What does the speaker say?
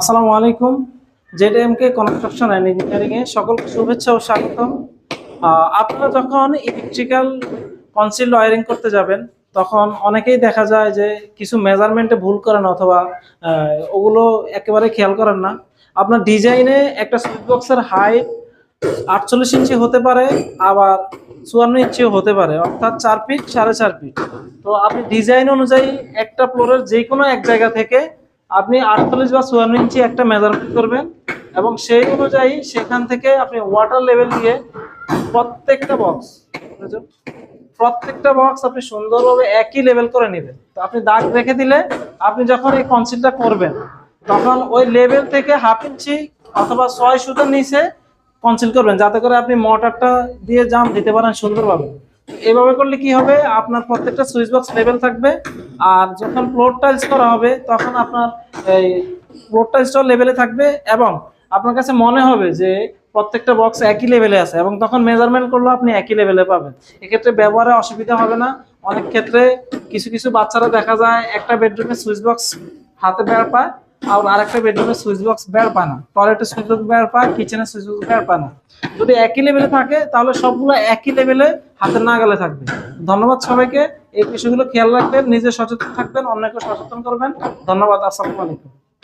আসসালামু আলাইকুম। ZMK construction and engineering এ সকলকে শুভেচ্ছা ও স্বাগতম। আপনারা যখন ইলেকট্রিক্যাল কনসিল ওয়ারিং করতে যাবেন, তখন অনেকেই দেখা যায় যে কিছু মেজারমেন্টে ভুল করেন অথবা ওগুলো একেবারে খেয়াল করেন না। আপনার ডিজাইনে একটা সুইচ বক্সের হাইট আটচল্লিশ ইঞ্চি হতে পারে, আবার চুয়ান্ন ইঞ্চিও হতে পারে, অর্থাৎ চার ফিট সাড়ে চার ফিট তো আপনি ডিজাইন অনুযায়ী একটা ফ্লোরের যে কোনো এক জায়গা থেকে আপনি আটচল্লিশ বা চুয়ান্ন ইঞ্চি একটা মেজারমেন্ট করবেন এবং সেই অনুযায়ী সেখান থেকে আপনি ওয়াটার লেভেল দিয়ে প্রত্যেকটা বক্স প্রত্যেকটা বক্স আপনি সুন্দরভাবে একই লেভেল করে নেবেন। তো আপনি দাগ রেখে দিলে আপনি যখন এই কনসিলটা করবেন, তখন ওই লেভেল থেকে হাফ ইঞ্চি অথবা ছয় সুতার নিচে কনসিল করবেন, যাতে করে আপনি মোটরটা দিয়ে জাম দিতে পারেন সুন্দরভাবে। এভাবে করলে কি হবে? আপনার প্রত্যেকটা সুইচ বক্স লেভেল থাকবে। আর যখন ফ্লোর টাইলস করা হবে, তখন আপনার এই ফ্লোর টাইলসটাও লেভেলে থাকবে এবং আপনার কাছে মনে হবে যে প্রত্যেকটা বক্স একই লেভেলে আছে এবং তখন মেজারমেন্ট করলেও আপনি একই লেভেলে পাবেন। এক্ষেত্রে ব্যবহারে অসুবিধা হবে না। অনেক ক্ষেত্রে কিছু কিছু বাচ্চারা দেখা যায় একটা বেডরুমে সুইচ বক্স হাতে বের পায় আর আরেকটা বেডরুমে সুইচ বক্স বের পায় না। টয়লেটে সুইচ বক্স বের পায় কিচেনে সুইচ বক্স বের পায় না। যদি একই লেভেলে থাকে, তাহলে সবগুলো একই লেভেলে হাতে না গেলে থাকবে। ধন্যবাদ সবাইকে। এই বিষয়গুলো খেয়াল রাখবেন, নিজে সচেতন থাকবেন, অন্যকে সচেতন করবেন। ধন্যবাদ, আসসালামু আলাইকুম।